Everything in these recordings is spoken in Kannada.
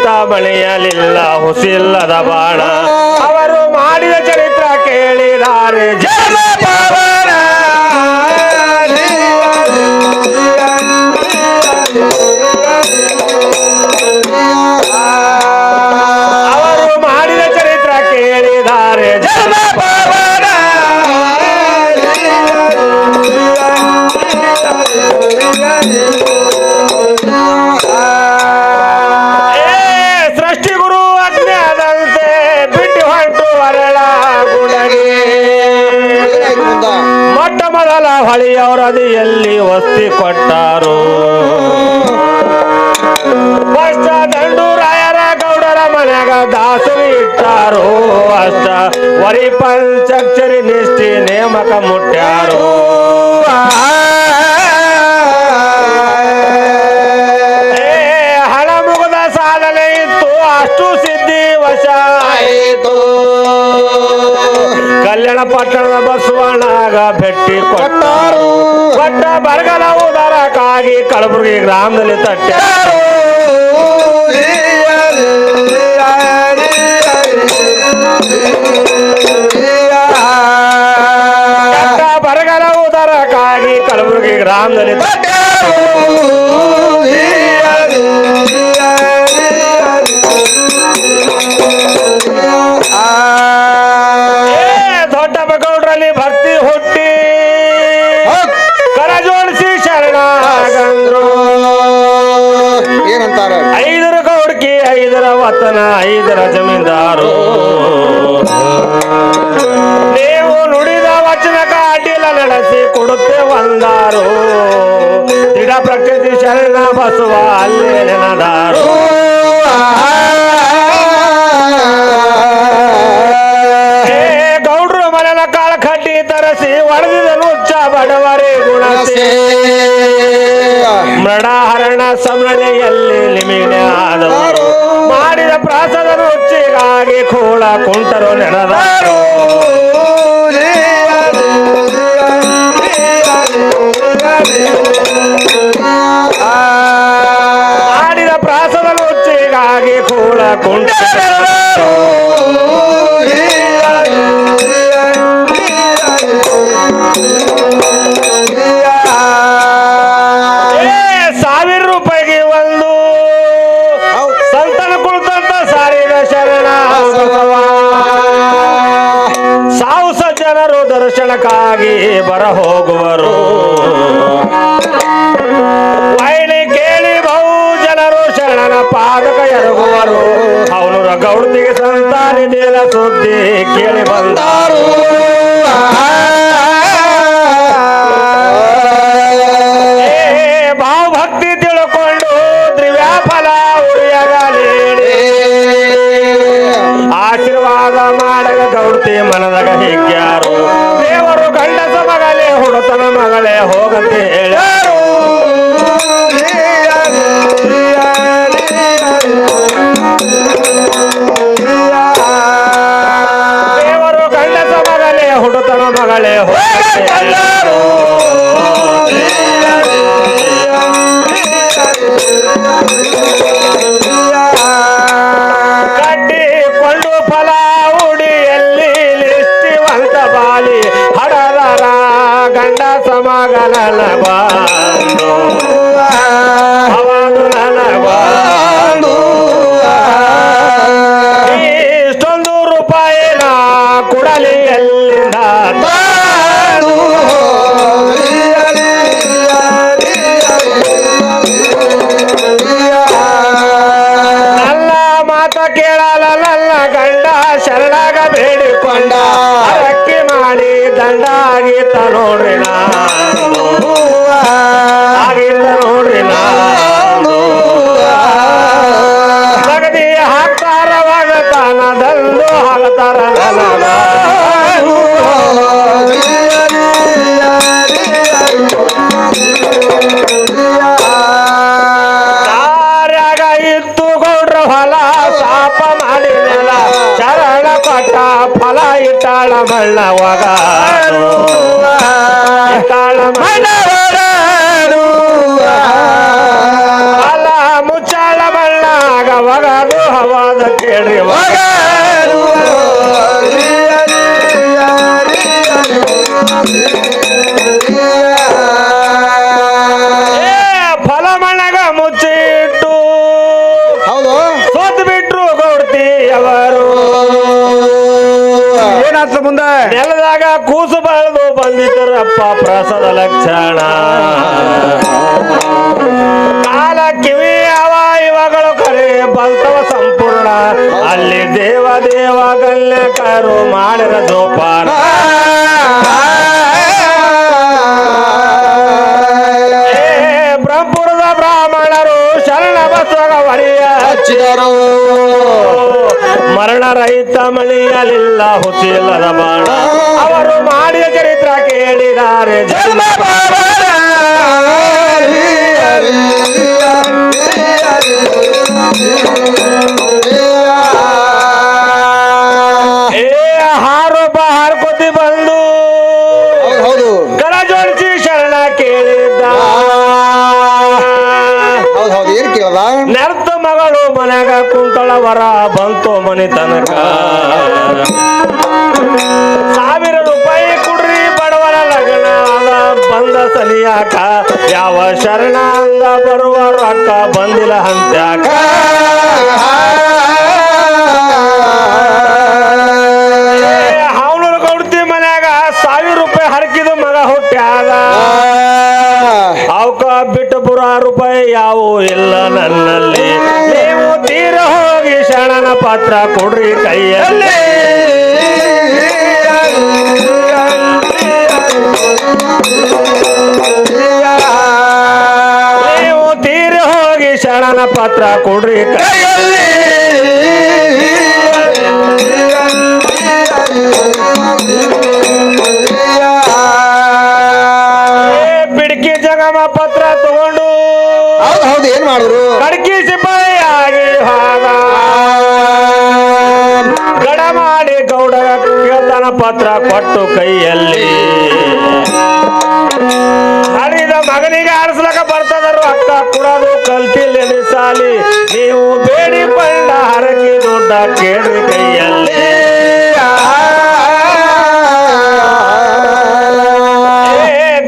ಮರಣ ಬಳಿಯಲಿಲ್ಲ ಹುಸಿಲ್ಲದ ಬಾಣ. ಅವರು ಮಾಡಿದ ಚರಿತ್ರ ಕೇಳಿದಾರೆ ಜನ ಮೊಟ್ಟ ಹಳಿಯವರ ಎಲ್ಲಿ ವಸ್ತಿ ಕೊಟ್ಟಾರು ಫಸ್ಟ್ ದಂಡೂರಾಯರ ಗೌಡರ ಮನ್ಯಾಗ ದಾಸರು ಇಟ್ಟಾರು. ಅಷ್ಟ ವರಿ ಪಂಚಕ್ಷರಿ ನಿಷ್ಠಿ ನೇಮಕ ಮುಟ್ಟ್ಯಾರು. ಕಲ್ಯಾಣ ಪಟ್ಟಣದ ಬಸವಣ್ಣಗ ಭೇಟಿ ಕೊಟ್ಟಾರು ಕೊಟ್ಟ ಬರಗಲ ಉದಾರಕ್ಕಾಗಿ ಕಲಬುರಗಿ ಗ್ರಾಮದಲ್ಲಿ ತಟ್ಟಾರು ಕೊಟ್ಟ ಬರಗಲ ಉದಾರಕ್ಕಾಗಿ ಕಲಬುರಗಿ ಗ್ರಾಮದಲ್ಲಿ ತಟ್ಟಾರು ಏನಂತಾರ ಐದರ ಗೌಡ್ಕಿ ಐದರ ವತನ ಐದರ ಜಮೀನ್ದಾರು. ನೀವು ನುಡಿದ ವಚನಕ ಅಡ್ಡಿಲ ನಡೆಸಿ ಕೊಡುತ್ತೆ ಒಂದಾರು. ದಿಡ ಪ್ರಕೃತಿ ಶರಣ ಬಸುವ ಅಲ್ಲೇ ನೆನದಾರು. ಗೌಡ್ರು ಮನೆಯ ಕಾಳ ಕಡ್ಡಿ ತರಸಿ ಒಡೆದಿದ ನುಚ್ಚ ಬಡವರೇ ಗುಣಸಿ. ಮೃಡಹರಣ ಸಮರಣೆಯಲ್ಲಿ ಆದವರು ಮಾಡಿದ ಪ್ರಾಸದ ರುಚಿಗಾಗಿ ಕೂಡ ಕುಂಟರು ನೆನೆದರು ದರ್ಶನಕ್ಕಾಗಿ ಬರ ಹೋಗುವರು ವೈಲಿ ಕೇಳಿ ಬಹು ಜನರು ಶರಣನ ಪಾದಕ ಎರಗುವರು. ಅವನು ಗೌಡತಿಗೆ ನೀಲ ಸುದ್ದಿ ಕೇಳಿ ಮಗಳೇ ಹೋಗಂತೆ ಇಟ್ಟಾಳ ಕೂಸು ಬಾಳ್ದು ಬಂದಿದ್ದರಪ್ಪ ಪ್ರಸಾದ ಲಕ್ಷಣ. ಕಾಲ ಕಿವಿ, ಅವ, ಇವಗಳು ಕರೆ ಬಲ್ತವ ಸಂಪೂರ್ಣ. ಅಲ್ಲಿ ದೇವ ದೇವ ಕಾರು ಮಾಡಿರ ಜೋಪಾನ. ಬ್ರಹ್ಮಪುರದ ಬ್ರಾಹ್ಮಣರು ಶರಣ ಬಸವ ಹಚ್ಚಿದರು. ಮರಣ ರಹಿತ ಮಳಿಯಲಿಲ್ಲ ಹುಸಿಲ್ಲದ ಬಾಣ. ಅವರು ಮಾಡಿದ ಚರಿತ್ರ ಕೇಳಿದ್ದಾರೆ. ಹಾರು ಹಾರ್ ಕೊದ್ದಿ ಬಂದು. ಹೌದು ಗರ ಜೋಡಿಸಿ ಶರಣ ಕೇಳಿದ್ದ. ಹೌದು ಹೌದು. ಏನ್ ಕೇಳದ? ನೆರ್ತ ಮಗಳು ಮನ್ಯಾಗ ಕುಂತಳ ವರ ಬಂತು ಮನೆ ತನಕ. ಸಾವಿರ ರೂಪಾಯಿ ಕುಡ್ರಿ ಬಡವರ ಲಗ್ನ ಬಂದ ಸಲಿಯಾಕ ಯಾವ ಶರಣ ಅಂದ ಬರುವ ರೊಕ್ಕ ಬಂದಿಲ್ಲ ಹಂತ್ಯಾಕ ಅವನು ಕೊಡ್ತಿ ಮನ್ಯಾಗ ಸಾವಿರ ರೂಪಾಯಿ ಹರಕಿದ ಮಗ ಹುಟ್ಟ್ಯಾದ ಅವಕ ಬಿಟ್ಟು ಬುರ ರೂಪಾಯಿ ಯಾವು ಇಲ್ಲ ನನ್ನಲ್ಲಿ. ಪಾತ್ರ ಕೊಡ್ರಿ ಕೈಯಲ್ಲಿ. ನೀವು ತೀರಿ ಹೋಗಿ ಶರಣನ ಪಾತ್ರ ಕೊಡ್ರಿ ಕೈಯಲ್ಲಿ. ಕೊಟ್ಟು ಕೈಯಲ್ಲಿ. ಹರಿದ ಮಗನಿಗೆ ಆರಿಸ್ಲಕ ಬರ್ತದರು. ಅಕ್ಕ ಕೊಡೋದು ಕಲ್ತಿಲ್ಲ ಸಾಲಿ. ನೀವು ಬೇಡಿ ಬಂಡ ಹರಕಿ ದೊಡ್ಡ ಕೇಳಿ ಕೈಯಲ್ಲಿ.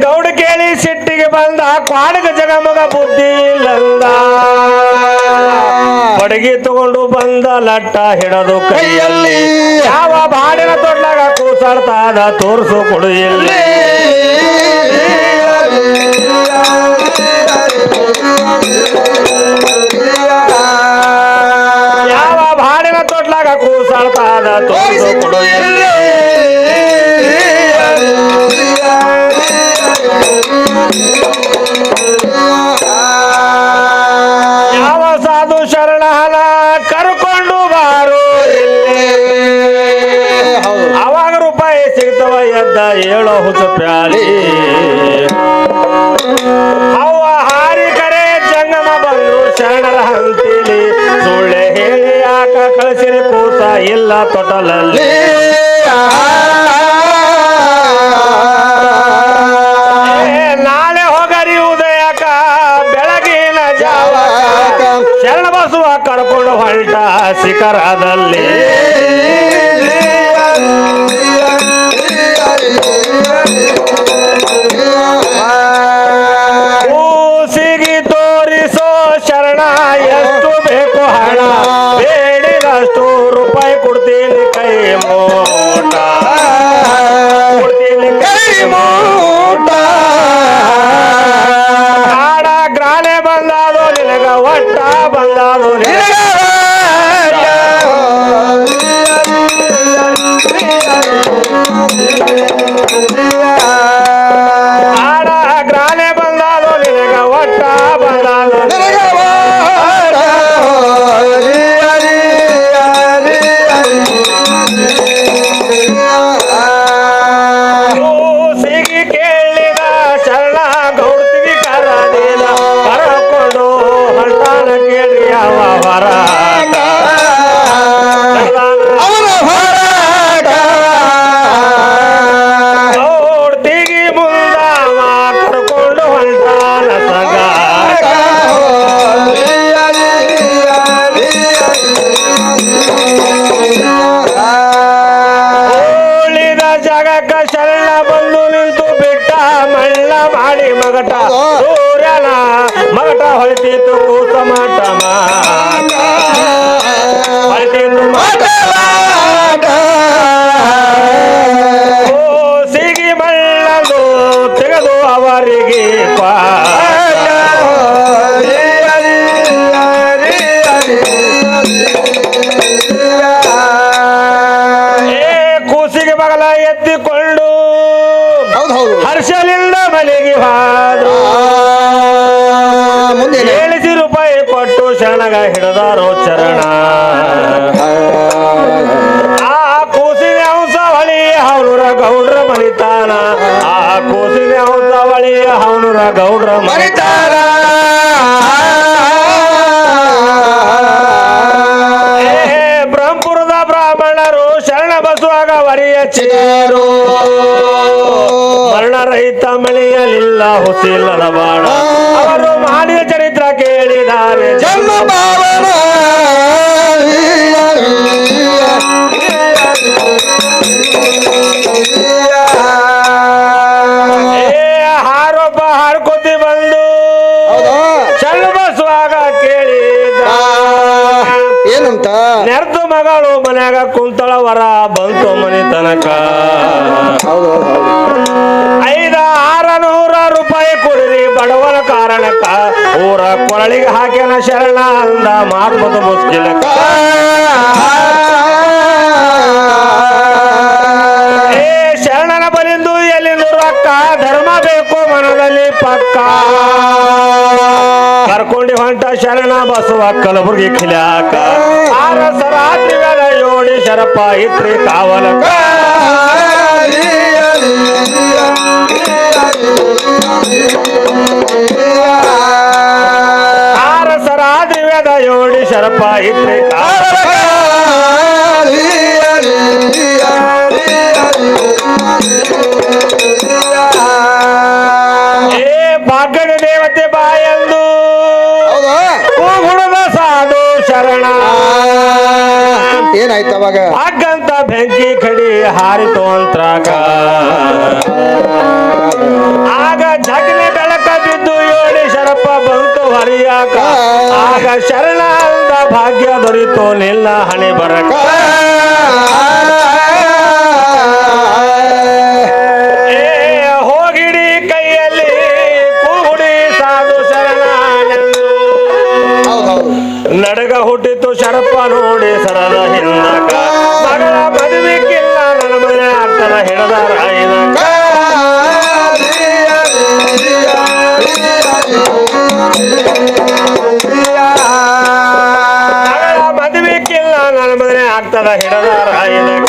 ಗೌಡ ಕೇಳಿ ಸಿಟ್ಟಿಗೆ ಬಂದ. ಕ್ವಾಡಗ ಜಗಮಗ ಬುದ್ಧಿ ಇಲ್ಲಂದ. ಬಡಗಿ ತಗೊಂಡು ಬಂದ ಲಟ್ಟ ಹಿಡದು ಕೈಯಲ್ಲಿ. ಯಾವ ತೊಡ್ಲಾಗ ಕೂಸಾಡ್ತಾದ ತೋರಿಸು ಕೊಡು ಇಲ್ಲಿ ಯಾವ ಬಾಡಿನ ತೋಟ್ಲಾಗ ಕೂಸಾಡ್ತಾದ ತೋರಿಸು ಕೊಡು ಇಲ್ಲಿ ಇಲ್ಲ ತೊಟಲಲ್ಲಿ ನಾಳೆ ಹೋಗರಿ ಉದಯಕ ಬೆಳಗಿನ ಜಾವ ಶರಣ ಬಸುವ ಕರ್ಕೊಂಡು ಹೊರಟ ಶಿಖರದಲ್ಲಿ Deus. ಏ ಕೂಸಿಗೆ ಬಗಲ ಎತ್ತಿಕೊಂಡು ಹರ್ಷಲಿಂದ ಮನೆಗೆ ಹಾದ್ರು. ಏಳಿಸಿ ರೂಪಾಯಿ ಕೊಟ್ಟು ಶರಣಗ ಹಿಡದಾರೋ ಚರಣ. ಹೌನೂರ ಗೌಡ್ರ ಮರಿತಾರ. ಬ್ರಹ್ಮಪುರದ ಬ್ರಾಹ್ಮಣರು ಶರಣ ಬಸುವಾಗ ವರಿಯ ಚೇರು ವರ್ಣರಹಿತ ಮಳೆಯಲಿಲ್ಲ ಹುಸಿಲ್ಲದ ಬಾಣ. ಅವರು ಮಾಡಿದ ಚರಿತ್ರ ಕೇಳಿದ್ದಾರೆ. ಜನ್ಮ ಮನ್ಯಾಗ ಕುಂತಳ ವರ ಬಂತು ಮನೆ ತನಕ. ಐದ ಆರ ನೂರ ರೂಪಾಯಿ ಕೊಡಿರಿ ಬಡವರ ಕಾರಣಕ್ಕ. ಊರ ಕೊರಳಿಗೆ ಹಾಕ್ಯಾನ ಶರಣ ಅಂದ ಮುಸ್ಕಿಲಕ್ಕ. ಏ ಶರಣನ ಬಲಿಂದು ಎಲ್ಲಿಂದು ರೊಕ್ಕ ಧರ್ಮ ಬೇಕು ಮನದಲ್ಲಿ ಪಕ್ಕ. ಕರ್ಕೊಂಡಿ ಹೊಂಟ ಶರಣ ಬಸವ ಕಲಬುರ್ಗಿ ಕಿಲಾಕ ಆರ ಸರಾತ್ರಿ ವೇಳ ಶರಪ್ಪ ಶರಪ ಇತ್ರಿ ಕಾವಲ ಆರ ಸರಾತ್ರಿ ವೇದ ಯೋಡಿ ಶರಪ ಇತ್ರಿ ಕಾವಲಕ ಹಾರಿತು ಆಗ ಜಗನೆ ಬೆಳಕ ಬಿದ್ದು ಏಳಿ ಶರಪ್ಪ ಬಂತು ಹರಿಯಾಕ. ಆಗ ಶರಣ ಅಂದ ಭಾಗ್ಯ ದೊರಿತು ನಿಲ್ಲ ಹಣೆ ಬರಕ. ನಡಗ ಹುಟ್ಟಿತು ಮದುವೆಗಿಲ್ಲ ನನ್ನ ಮದುವೆ ಆಗ್ತದ ಹಿಡದಾರ ರಾಯನಕ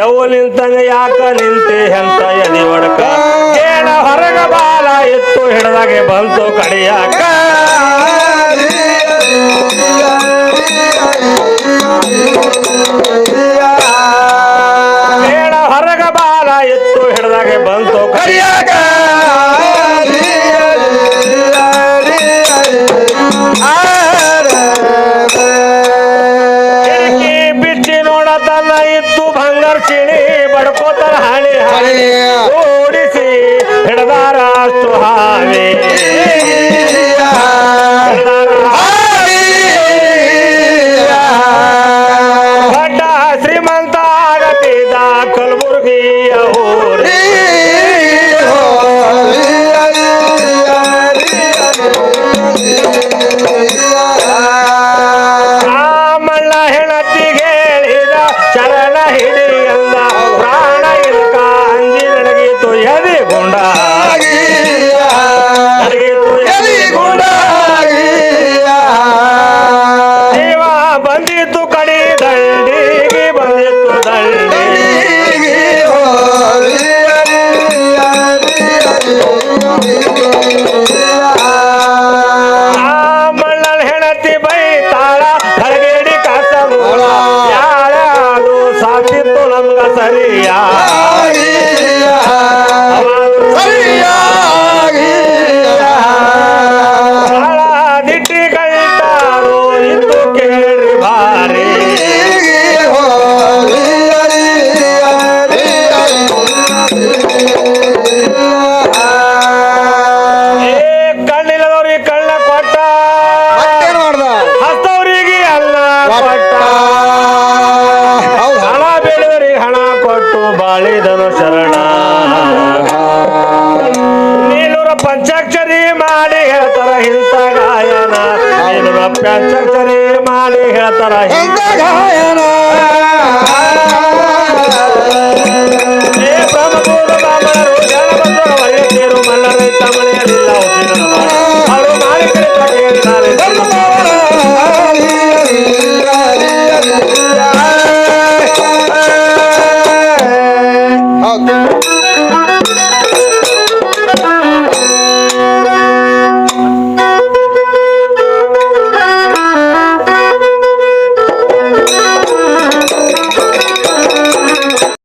ಎವು ನಿಂತಂಗ ಯಾಕ ನಿಂತೆ ಹೆಂತ ಎದಿ ಒಡಕ? ಏನ ಹೊರಗ ಬಾಲ ಇತ್ತು ಹಿಡದಾಗೆ ಬಂತು ಕಡಿಯಾಕ? ಏನ ಹೊರಗ ಬಾಲ ಇತ್ತು ಹಿಡದಾಗೆ ಬಂತು ಕಡಿಯಾಕ? হেরা তারা